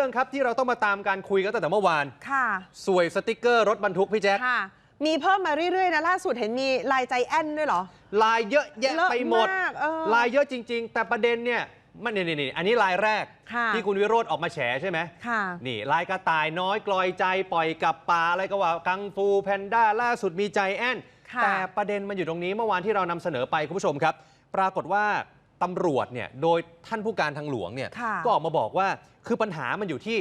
รื่องครับที่เราต้องมาตามการคุยกันตั้งแต่เมื่อวาน ค่ะ สวยสติกเกอร์รถบรรทุกพี่แจ๊คค่ะ มีเพิ่มมาเรื่อยๆนะล่าสุดเห็นมีลายใจแอนด้วยเหรอ ลายเยอะแยะเยอะไปหมดมากเออลายเยอะจริง ๆ แต่ประเด็นเนี่ยมันนี่นี่อันนี้ลายแรก ค่ะ ที่คุณวิโรธออกมาแฉใช่ไหมค่ะ นี่ลายกระต่ายน้อยกลอยใจปล่อยกลับป่าอะไรก็ว่ากังฟูแพนด้าล่าสุดมีใจแอนค่ะ แต่ประเด็นมันอยู่ตรงนี้เมื่อวานที่เรานำเสนอไปคุณผู้ชมครับ ปรากฏว่า ตำรวจเนี่ยโดยท่านผู้การทางหลวงเนี่ยค่ะก็ออกมาบอกว่าคือปัญหามันอยู่ที่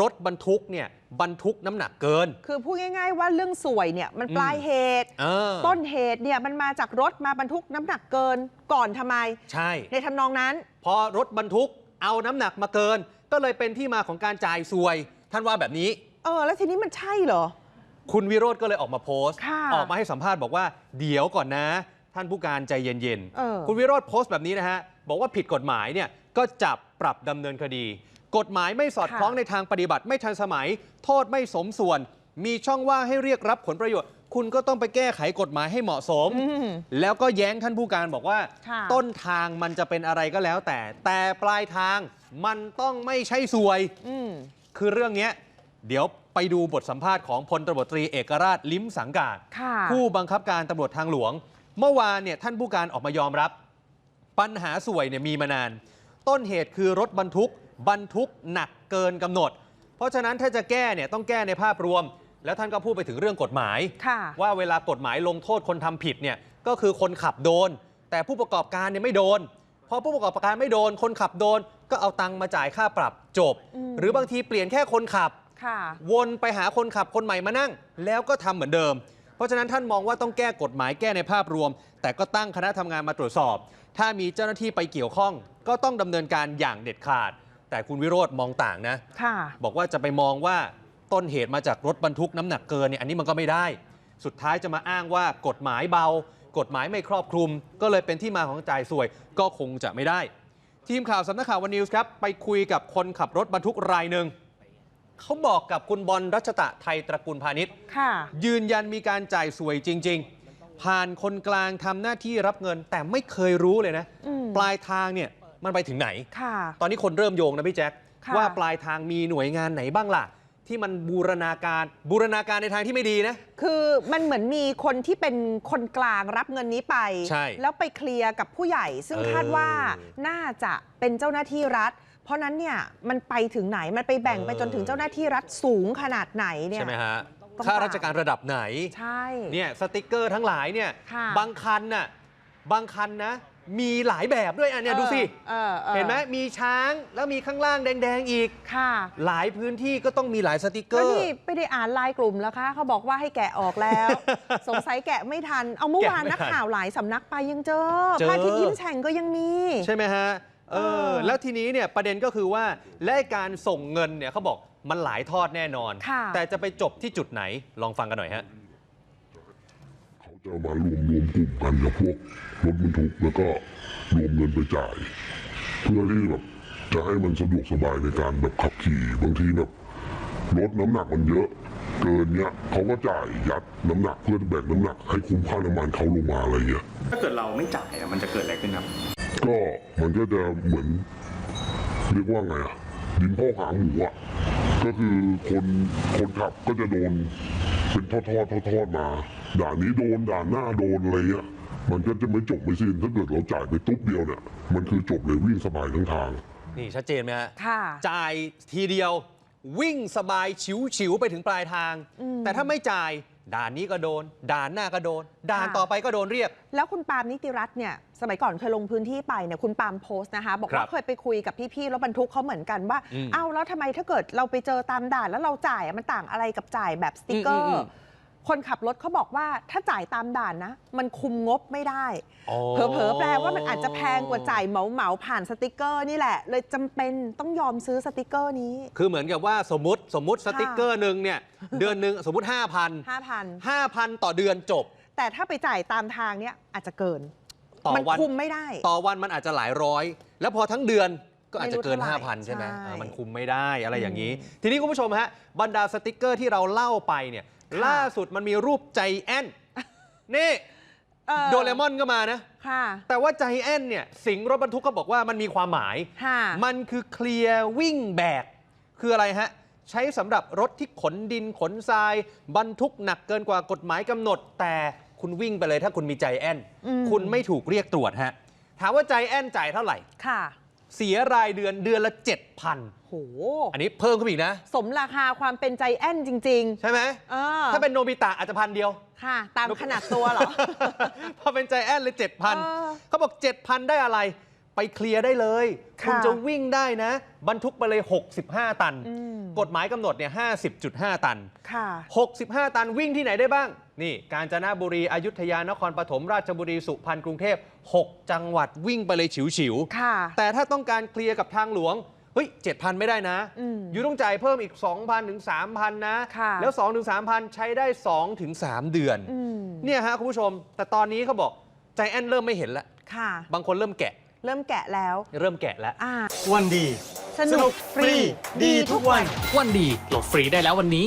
รถบรรทุกเนี่ยบรรทุกน้ำหนักเกิน คือพูดง่าย ๆ ว่าเรื่องสวยเนี่ยมันปลายเหตุเออต้นเหตุเนี่ยมันมาจากรถมาบรรทุกน้ำหนักเกินก่อนทำไม ใช่ ในทำนองนั้น พอรถบรรทุกเอาน้ำหนักมาเกิน ก็เลยเป็นที่มาของการจ่ายสวย ท่านว่าแบบนี้ เออ แล้วทีนี้มันใช่เหรอ คุณวิโรธก็เลยออกมาโพสต์ค่ะออกมาให้สัมภาษณ์บอกว่า เดี๋ยวก่อนนะ ท่านผู้การใจเย็นเออคุณวิโรธโพสต์แบบนี้นะฮะ บอกว่าผิดกฎหมายเนี่ยก็จับปรับดำเนินคดี กฎหมายไม่สอดคล้องในทางปฏิบัติไม่ทันสมัย โทษไม่สมส่วน มีช่องว่างให้เรียกรับผลประโยชน์ คุณก็ต้องไปแก้ไขกฎหมายให้เหมาะสมอืมแล้วก็แย้งท่านผู้การบอกว่าค่ะต้นทางมันจะเป็นอะไรก็แล้วแต่ แต่ปลายทางมันต้องไม่ใช่สวยอืมคือเรื่องเนี้ยเดี๋ยวไปดูบทสัมภาษณ์ของพลตำรวจตรีเอกราชลิ้มสังกาดค่ะผู้บังคับการตำรวจทางหลวง เมื่อวานเนี่ยท่านผู้การออกมายอมรับ ปัญหาสวยเนี่ยมีมานาน ต้นเหตุคือรถบรรทุก บรรทุกหนักเกินกำหนด เพราะฉะนั้นถ้าจะแก้เนี่ยต้องแก้ในภาพรวม แล้วท่านก็พูดไปถึงเรื่องกฎหมายค่ะว่าเวลากฎหมายลงโทษคนทำผิดเนี่ยก็คือคนขับโดน แต่ผู้ประกอบการเนี่ยไม่โดนพอผู้ประกอบการไม่โดน คนขับโดนก็เอาตังค์มาจ่ายค่าปรับจบอืมหรือบางทีเปลี่ยนแค่คนขับค่ะวนไปหาคนขับคนใหม่มานั่ง แล้วก็ทำเหมือนเดิม เพราะฉะนั้นท่านมองว่าต้องแก้กฎหมายแก้ในภาพรวม แต่ก็ตั้งคณะทำงานมาตรวจสอบ ถ้ามีเจ้าหน้าที่ไปเกี่ยวข้อง ก็ต้องดำเนินการอย่างเด็ดขาด แต่คุณวิโรธมองต่างนะค่ะบอกว่าจะไปมองว่าต้นเหตุมาจากรถบรรทุกน้ำหนักเกินเนี่ยอันนี้มันก็ไม่ได้ สุดท้ายจะมาอ้างว่ากฎหมายเบา กฎหมายไม่ครอบคลุม ก็เลยเป็นที่มาของจ่ายสวย ก็คงจะไม่ได้ ทีมข่าวสำนักข่าววันนิวส์ครับไปคุยกับคนขับรถบรรทุกรายหนึ่ง เขาบอกกับคุณบอลรัชตะไทยตระกูลพาณิชย์ค่ะยืนยันมีการจ่ายสวยจริง ๆ ผ่านคนกลางทำหน้าที่รับเงิน แต่ไม่เคยรู้เลยนะอืมปลายทางเนี่ยมันไปถึงไหนค่ะตอนนี้คนเริ่มโยงนะพี่แจ๊คค่ะว่าปลายทางมีหน่วยงานไหนบ้างล่ะที่มันบูรณาการบูรณาการในทางที่ไม่ดีนะ คือมันเหมือนมีคนที่เป็นคนกลางรับเงินนี้ไปใช่แล้วไปเคลียร์กับผู้ใหญ่ ซึ่งเออคาดว่าน่าจะเป็นเจ้าหน้าที่รัฐ เพราะนั้นเนี่ยมันไปถึงไหนมันไปแบ่งไปจนถึงเจ้าหน้าที่รัฐสูงขนาดไหนเนี่ย ใช่ไหมฮะต้องข้าราชการระดับไหนใช่เนี่ยสติกเกอร์ทั้งหลายเนี่ยค่ะบางคันน่ะบางคันนะ มีหลายแบบด้วยอะเนี่ยดูสิออออเห็นไหมมีช้างแล้วมีข้างล่างแดง ๆ อีกค่ะ หลายพื้นที่ก็ต้องมีหลายสติกเกก็อร์นี่ไม่ได้อ่านไลน์กลุ่มแล้วคะเขาบอกว่าให้แกะออกแล้ว สงสัยแกะไม่ทัน เอาเมื่อวานแกะไม่นักทันข่าวหลายสำนักไปยังเจอเจอพระอาทิตย์ยิ้มแฉ่งก็ยังมี ใช่ไหมฮะ เอเอออ แล้วทีนี้เนี่ยประเด็นก็คือว่าและไอ้การส่งเงินเนี่ยเขาบอกมันหลายทอดแน่นอน ค่ะ แต่จะไปจบที่จุดไหนลองฟังกันหน่อยฮะเขาจะมารวมรวมกลุ่มกันกับพวกรถบรรทุกแล้วก็รวมเงินไปจ่าย เพื่อที่แบบจะให้มันสะดวกสบายในการแบบขับขี่บางทีแบบรถน้ำหนักมันเยอะ เกินเนี้ยเขาก็จ่ายยัดน้ำหนักเพื่อแบ่งน้ำหนัก ให้คุ้มค่าน้ำมันเขาลงมาอะไรเงี้ย ถ้าเกิดเราไม่จ่ายอะมันจะเกิดอะไรขึ้นครับ ก็มันก็จะเหมือน เรียกว่าไงอะดินพ่อกหางหมูอะก็คือคนคนขับก็จะโดน เป็นทอดทอดทอดทอดๆมา ด่านนี้โดนด่านหน้าโดนอะไรเงี้ยมันก็จะไม่จบไม่สิ้นถ้าเกิดเราจ่ายไปตุ๊บเดียวเนี่ยมันคือจบเลยวิ่งสบายทั้งทาง นี่ชัดเจนไหมฮะค่ะ จ่ายทีเดียว วิ่งสบายฉิวๆไปถึงปลายทางอืมแต่ถ้าไม่จ่าย ด่านนี้ก็โดน ด่านหน้าก็โดน ด่านค่ะต่อไปก็โดนเรียก แล้วคุณปาล์มนิติรัตน์เนี่ยสมัยก่อนเคยลงพื้นที่ไปเนี่ยคุณปาล์มโพสต์นะคะ บอกครัว่าบเคยไปคุยกับพี่ๆรถบรรทุกเขาเหมือนกันว่าอืมเอ้าแล้วทำไมถ้าเกิดเราไปเจอตามด่านแล้วเราจ่ายอะมันต่างอะไรกับจ่ายแบบสติกเกออืมอืมร์ คนขับรถเขาบอกว่าถ้าจ่ายตามด่านนะ มันคุมงบไม่ได้อ๋อเผลอๆแปลว่ามันอาจจะแพงกว่าจ่ายเหมาเหมาๆผ่านสติกเกอร์นี่แหละ เลยจำเป็นต้องยอมซื้อสติกเกอร์นี้ คือเหมือนกับว่าสมมติสมมติสติกเกอร์หนึ่งเนี่ยเดือนหนึ่งสมมติ 5,000 5,000 5,000 ต่อเดือนจบ แต่ถ้าไปจ่ายตามทางเนี่ยอาจจะเกินต่อมันวันคุมไม่ได้ ต่อวันมันอาจจะหลายร้อย แล้วพอทั้งเดือน ก็อาจจะเกินไม่รู้เท่าไหร่5,000 ใช่ไหมใช่อ่ามันคุมไม่ได้อะไรอย่างนี้ ทีนี้คุณผู้ชมฮะบรรดาสติกเกอร์ที่เราเล่าไปเนี่ยค่ะล่าสุดมันมีรูปใจแอนนี่เออโดเรมอนก็มานะ ค่ะ แต่ว่าใจแอนเนี่ยสิงห์รถบรรทุกก็บอกว่ามันมีความหมาย ค่ะ มันคือเคลียร์วิ่งแบก คืออะไรฮะ ใช้สำหรับรถที่ขนดินขนทราย บรรทุกหนักเกินกว่ากฎหมายกำหนด แต่คุณวิ่งไปเลยถ้าคุณมีใจแอน อืม คุณไม่ถูกเรียกตรวจฮะ ถามว่าใจแอนจ่ายเท่าไหร่ ค่ะ เสียรายเดือนเดือนละ 7,000 โห อันนี้เพิ่มขึ้นอีกนะ สมราคาความเป็นใจแอนจริง ใช่ไหม ๆ เออถ้าเป็นโนบิตะอาจจะพันเดียว ค่ะ ตามขนาดตัวเหรอ พอเป็นใจแอนเลย เออ 7,000เขาบอก 7,000 ได้อะไร ไปเคลียร์ได้เลยค่ะคุณจะวิ่งได้นะ บรรทุกไปเลย 65 ตันอืมกฎหมายกำหนดเนี่ย50.5 ตันค่ะ65 ตันวิ่งที่ไหนได้บ้าง นี่ กาญจนบุรี อยุธยานครปฐมราชบุรี สุพรรณกรุงเทพ 6 จังหวัดวิ่งไปเลยฉิวๆค่ะแต่ถ้าต้องการเคลียร์กับทางหลวงเฮ้ย7,000ไม่ได้นะอืมอยู่ต้องจ่ายเพิ่มอีก 2,000 ถึง 3,000 นะค่ะแล้ว 2 ถึง 3,000 ใช้ได้ 2 ถึง 3 เดือนอืมเนี่ยฮะ คุณผู้ชม แต่ตอนนี้เขาบอกใจแอนเริ่มไม่เห็นแล้วค่ะบางคนเริ่มแกะ เริ่มแกะแล้ว เริ่มแกะแล้ว อ่า วันดี สนุกฟรี ดีทุกวัน วันดีโหลดฟรีได้แล้ววันนี้